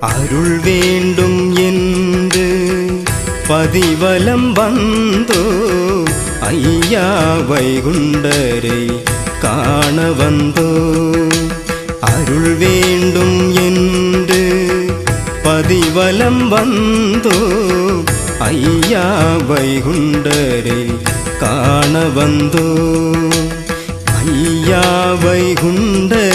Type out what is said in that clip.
அருள் வேண்டும் என்று பதிவலம் வந்தோ ஐயா வைகுண்டரை காண வந்தோ. அருள் வேண்டும் என்று பதிவலம் வந்தோ ஐயா வைகுண்டரை காண வந்தோ. ஐயா வைகுண்டரை